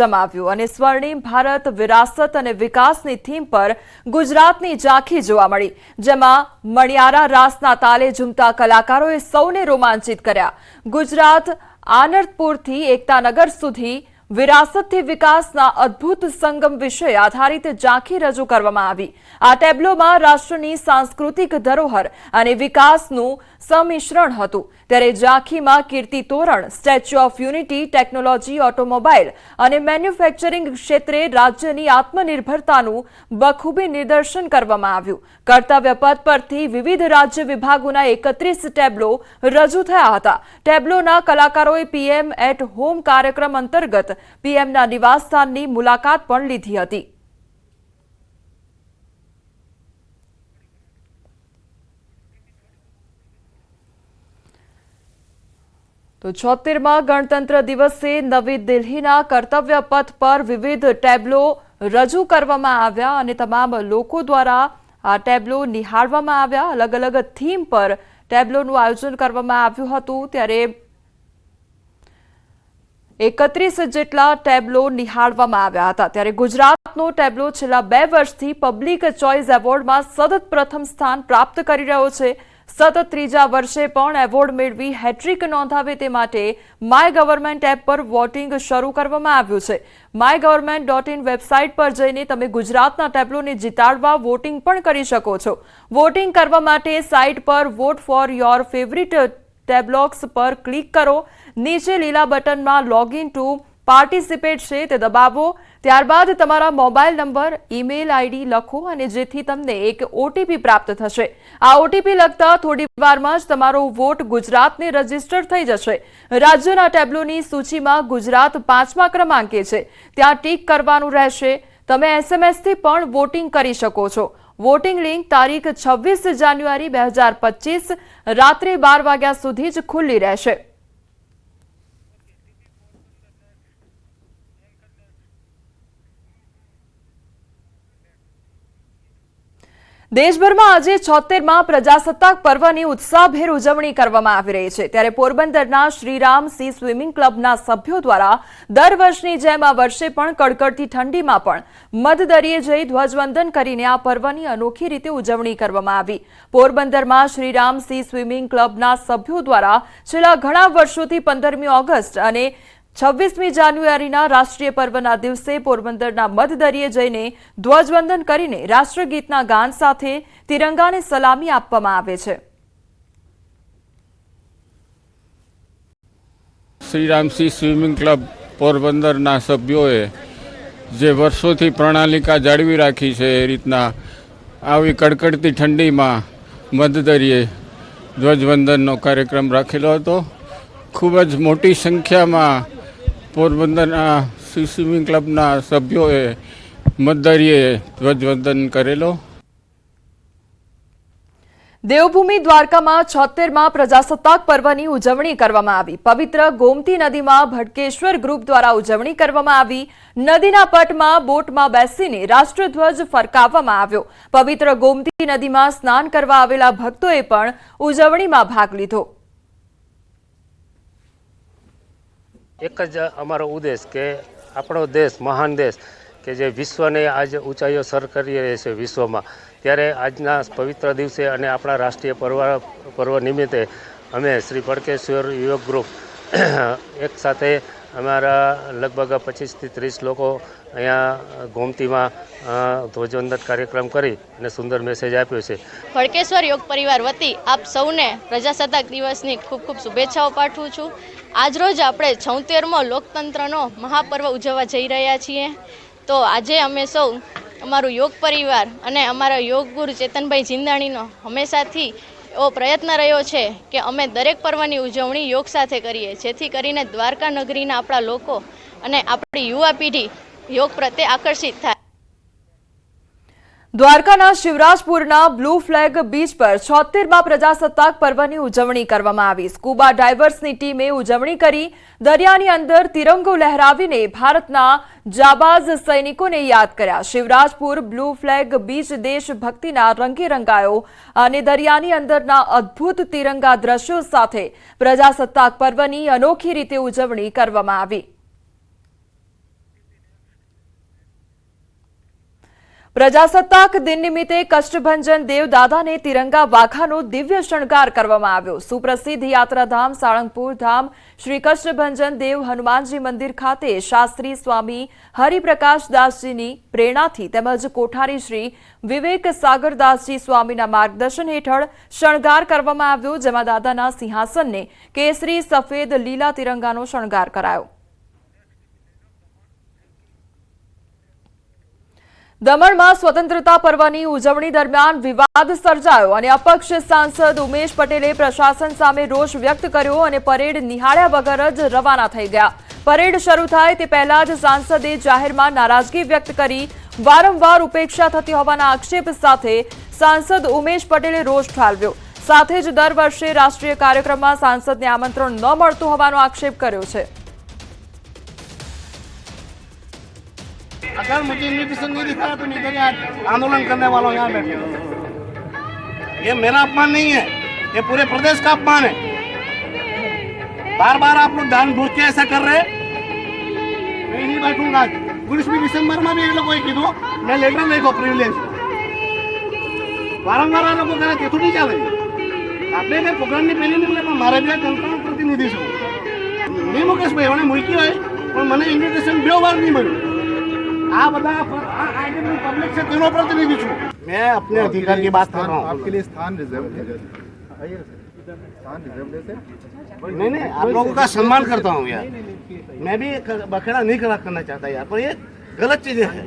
જમાવ્યું અને સ્વર્ણિમ ભારત વિરાસત અને વિકાસની થીમ પર ગુજરાતની ઝાંખી જોવા મળી, જેમાં મણિયારા રાસના તાલે ઝૂમતા કલાકારોએ સૌને રોમાંચિત કર્યા. ગુજરાત આનંદપુરથી એકતાનગર સુધી વિરાસતથી વિકાસના અદ્ભુત સંગમ વિશે આધારિત ઝાંખી રજૂ કરવામાં આવી. આ ટેબ્લોમાં રાષ્ટ્રની સાંસ્કૃતિક ધરોહર અને વિકાસનું સમિશ્રણ હતું. ત્યારે ઝાંખીમાં Kirti Toran, Statue of Unity, technology, automobile અને મેન્યુફેક્ચરિંગ ક્ષેત્રે રાજ્યની આત્મનિર્ભરતાનું બખૂબી નિદર્શન કરવામાં આવ્યું. કર્તવ્ય પથ પરથી વિવિધ રાજ્ય વિભાગોના એકત્રીસ ટેબ્લો રજૂ થયા હતા. ટેબ્લોના કલાકારોએ પીએમ એટ હોમ કાર્યક્રમ અંતર્ગત પીએમના નિવાસસ્થાનની મુલાકાત પણ લીધી હતી. તો છોતેરમાં ગણતંત્ર દિવસે નવી દિલ્હીના કર્તવ્ય પથ પર વિવિધ ટેબ્લો રજૂ કરવામાં આવ્યા અને તમામ લોકો દ્વારા આ ટેબ્લો નિહાળવામાં આવ્યા. અલગ અલગ થીમ પર ટેબ્લોનું આયોજન કરવામાં આવ્યું હતું. ત્યારે એકત્રીસ જેટલા ટેબ્લો નિહાળવામાં આવ્યા હતા. ત્યારે ગુજરાતનો ટેબ્લો છેલ્લા બે વર્ષથી પબ્લિક ચોઇસ એવોર્ડમાં સતત પ્રથમ સ્થાન પ્રાપ્ત કરી રહ્યો છે. સતત ત્રીજા વર્ષે પણ એવોર્ડ મેળવી હેટ્રિક નોંધાવે તે માટે માય ગવર્મેન્ટ એપ પર વોટિંગ શરૂ કરવામાં આવ્યું છે. My government dot in website પર જઈને તમે ગુજરાતના ટેબ્લોને જીતાડવા વોટિંગ પણ કરી શકો છો. વોટિંગ કરવા માટે સાઇટ પર vote for your favourite tableaux પર ક્લિક કરો, નીચે લીલા બટનમાં લોગિન ટુ પાર્ટિસિપેટ છે તે દબાવો, ત્યારબાદ તમારા મોબાઈલ નંબર, ઈમેલ આઈડી લખો અને જેથી તમને એક ઓટીપી પ્રાપ્ત થશે. આ ઓટીપી લખતા થોડી વારમાં જ તમારો વોટ ગુજરાતને રજિસ્ટર થઈ જશે. રાજ્યના ટેબ્લોની સૂચિમાં ગુજરાત પાંચમા ક્રમાંકે છે. ત્યાં ટીક કરવાનું રહેશે. તમે એસએમએસથી પણ વોટિંગ કરી શકો છો. વોટિંગ લિંક તારીખ છવ્વીસ જાન્યુઆરી બે રાત્રે બાર વાગ્યા સુધી જ ખુલ્લી રહેશે. દેશભરમાં આજે છોતેરમાં પ્રજાસત્તાક પર્વની ઉત્સાહભેર ઉજવણી કરવામાં આવી રહી છે. ત્યારે પોરબંદરના શ્રીરામ સી સ્વિમિંગ ક્લબના સભ્યો દ્વારા દર વર્ષની જેમ આ વર્ષે પણ કડકડતી ઠંડીમાં પણ મધદરિયે જઈ ધ્વજવંદન કરીને આ પર્વની અનોખી રીતે ઉજવણી કરવામાં આવી. પોરબંદરમાં શ્રીરામ સી સ્વિમિંગ ક્લબના સભ્યો દ્વારા છેલ્લા ઘણા વર્ષોથી પંદરમી ઓગસ્ટ અને છવ્વીસમી જાન્યુઆરીના રાષ્ટ્રીય પર્વના દિવસે પોરબંદરના મધદરિયે જઈને ધ્વજવંદન કરીને રાષ્ટ્રગીતના ગાન સાથે તિરંગાને સલામી આપવામાં આવે છે. શ્રીરામસિંહ સ્વિમિંગ ક્લબ પોરબંદરના સભ્યોએ જે વર્ષોથી પ્રણાલિકા જાળવી રાખી છે એ રીતના આવી કડકડતી ઠંડીમાં મધદરિયે ધ્વજવંદનનો કાર્યક્રમ રાખેલો હતો. ખૂબ જ મોટી સંખ્યામાં પોરબંદરના સી સ્વિમિંગ ક્લબના સભ્યોએ મતદારીએ ધ્વજવંદન કરેલો. દેવભૂમિ દ્વારકામાં છોતેરમાં પ્રજાસત્તાક પર્વની ઉજવણી કરવામાં આવી. પવિત્ર ગોમતી નદીમાં ભટકેશ્વર ગ્રુપ દ્વારા ઉજવણી કરવામાં આવી. નદીના પટમાં બોટમાં બેસીને રાષ્ટ્રધ્વજ ફરકાવવામાં આવ્યો. પવિત્ર ગોમતી નદીમાં સ્નાન કરવા આવેલા ભક્તોએ પણ ઉજવણીમાં ભાગ લીધો. એક જ અમારો ઉદ્દેશ કે આપણો દેશ મહાન દેશ કે જે વિશ્વને આજ ઊંચાઈઓ સર કરી રહી છે વિશ્વમાં. ત્યારે આજના પવિત્ર દિવસે અને આપણા રાષ્ટ્રીય પર્વ પર્વ નિમિત્તે અમે શ્રી પડકેશ્વર યુવક ગ્રુપ એક સાથે અમારા લગભગ પચીસથી ત્રીસ લોકો અહીંયા ગોમતીમાં ધ્વજવંદન કાર્યક્રમ કરી અને સુંદર મેસેજ આપ્યો છે. ફળકેશ્વર યોગ પરિવાર વતી આપ સૌને પ્રજાસત્તાક દિવસની ખૂબ ખૂબ શુભેચ્છાઓ પાઠવું છું. આજરોજ આપણે છોતેરમો લોકતંત્રનો મહાપર્વ ઉજવવા જઈ રહ્યા છીએ. તો આજે અમે સૌ, અમારું યોગ પરિવાર અને અમારા યોગ ગુરુ ચેતનભાઈ જિંદાણીનો હંમેશાથી એવો પ્રયત્ન રહ્યો છે કે અમે દરેક પર્વની ઉજવણી યોગ સાથે કરીએ. જેથી કરીને દ્વારકા નગરીના આપણા લોકો અને આપણી યુવા પેઢી યોગ પ્રત્યે આકર્ષિત થાય. દ્વારકાના શિવરાજપુરના બ્લુ ફ્લેગ બીચ પર છોતેરમાં પ્રજાસત્તાક પર્વની ઉજવણી કરવામાં આવી. સ્કૂબા ડાઇવર્સની ટીમે ઉજવણી કરી. દરિયાની અંદર તિરંગો લહેરાવીને ભારતના જાબાઝ સૈનિકોને યાદ કર્યા. શિવરાજપુર બ્લુ ફ્લેગ બીચ દેશભક્તિના રંગે રંગાયો અને દરિયાની અંદરના અદ્ભુત તિરંગા દ્રશ્યો સાથે પ્રજાસત્તાક પર્વની અનોખી રીતે ઉજવણી કરવામાં આવી. પ્રજાસત્તાક દિન નિમિત્તે કષ્ટભંજન દેવ દાદાને તિરંગા વાઘાનો દિવ્ય શણગાર કરવામાં આવ્યો. સુપ્રસિદ્ધ યાત્રાધામ સાળંગપુર ધામ શ્રી કષ્ટભંજન દેવ હનુમાનજી મંદિર ખાતે શાસ્ત્રી સ્વામી હરિપ્રકાશદાસજીની પ્રેરણાથી તેમજ કોઠારી શ્રી વિવેક સાગરદાસજી સ્વામીના માર્ગદર્શન હેઠળ શણગાર કરવામાં આવ્યો, જેમાં દાદાના સિંહાસનને કેસરી, સફેદ, લીલા તિરંગાનો શણગાર કરાયો. દમણમાં સ્વતંત્રતા પર્વની ઉજવણી દરમિયાન વિવાદ સર્જાયો અને અપક્ષ સાંસદ ઉમેશ પટેલે પ્રશાસન સામે રોષ વ્યક્ત કર્યો અને પરેડ નિહાળ્યા વગર જ રવાના થઈ ગયા. પરેડ શરૂ થાય તે પહેલા જ સાંસદે જાહેરમાં નારાજગી વ્યક્ત કરી, વારંવાર ઉપેક્ષા થતી હોવાના આક્ષેપ સાથે સાંસદ ઉમેશ પટેલે રોષ ઠાલવ્યો. સાથે જ દર વર્ષે રાષ્ટ્રીય કાર્યક્રમમાં સાંસદને આમંત્રણ ન મળતું હોવાનો આક્ષેપ કર્યો છે. अगर मुझे इन्विटेशन नहीं दिखा तो नहीं करें आज आंदोलन करने वालों यहाँ बैठे हो। ये मेरा अपमान नहीं है ये पूरे प्रदेश का अपमान है बार बार आप लोग जानबूझ के ऐसा कर रहे हैं मैं नहीं बैठूंगा आज उन्नीसवीं दिसंबर में भी ये लोगों કીધું મેં લેટર લખ્યો પ્રિવિલેજ વારંવાર આ લોકો કરે તે તો નહીં ચાલે આપણે મેં પ્રોગ્રામની પહેલી નીકળે પણ મારે બી આ જનતાનો પ્રતિનિધિ છું નહીં મુકેશભાઈ મને મૂકી હોય પણ મને ઇન્વિટેશન બે વાર નહીં મળ્યું આ બધા પ- આ આ જે બધી પબ્લિક છે તેનો પ્રતિનિધિ છું मैं अपने अधिकार की बात कर रहा हूँ आपके लिए स्थान रिजर्व है आइए स्थान रिजर्व है सर नहीं नहीं आप लोगों का सम्मान करता हूँ यार मैं भी क- बखेड़ा नहीं करा करना चाहता यार पर ये गलत चीजें है